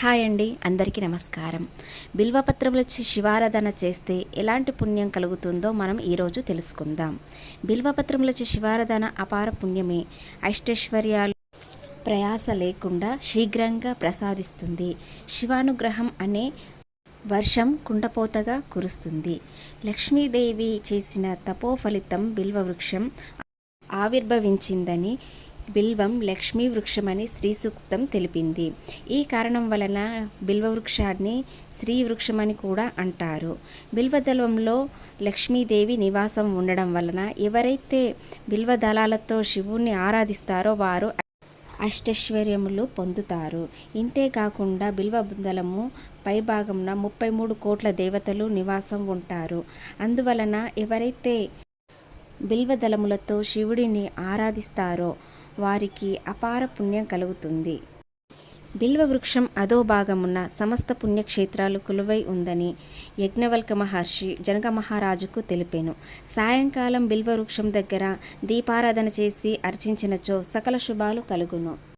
Hi అండి అందరికీ నమస్కారం. బిల్వపత్రంలో శివారాధన చేస్తే ఎలాంటి పుణ్యం కలుగుతుందో మనం ఈరోజు తెలుసుకుందాం. బిల్వపత్రంలో శివారాధన అపార పుణ్యమే. ఐష్టైశ్వర్యాలు ప్రయాస లేకుండా శీఘ్రంగా ప్రసాదిస్తుంది. శివానుగ్రహం అనే వర్షం కుండపోతగా కురుస్తుంది. లక్ష్మీదేవి చేసిన తపో ఫలితం బిల్వవృక్షం ఆవిర్భవించిందని బిల్వం లక్ష్మీ వృక్షమని శ్రీ సూక్తం తెలిపింది. ఈ కారణం వలన బిల్వ వృక్షాన్ని శ్రీ వృక్షమని కూడా అంటారు. బిల్వదళంలో లక్ష్మీదేవి నివాసం ఉండడం వలన ఎవరైతే బిల్వదళాలతో శివుణ్ణి ఆరాధిస్తారో వారు అష్టైశ్వర్యములు పొందుతారు. ఇంతేకాకుండా బిల్వదళము పైభాగంన ముప్పై మూడు కోట్ల దేవతలు నివాసం ఉంటారు. అందువలన ఎవరైతే బిల్వదళములతో శివుడిని ఆరాధిస్తారో వారికి అపార పుణ్యం కలుగుతుంది. బిల్వ వృక్షం భాగమున్న సమస్త పుణ్యక్షేత్రాలు కొలువై ఉందని యజ్ఞవల్క మహర్షి జనక మహారాజుకు తెలిపెను. సాయంకాలం బిల్వ వృక్షం దగ్గర దీపారాధన చేసి అర్చించినచో సకల శుభాలు కలుగును.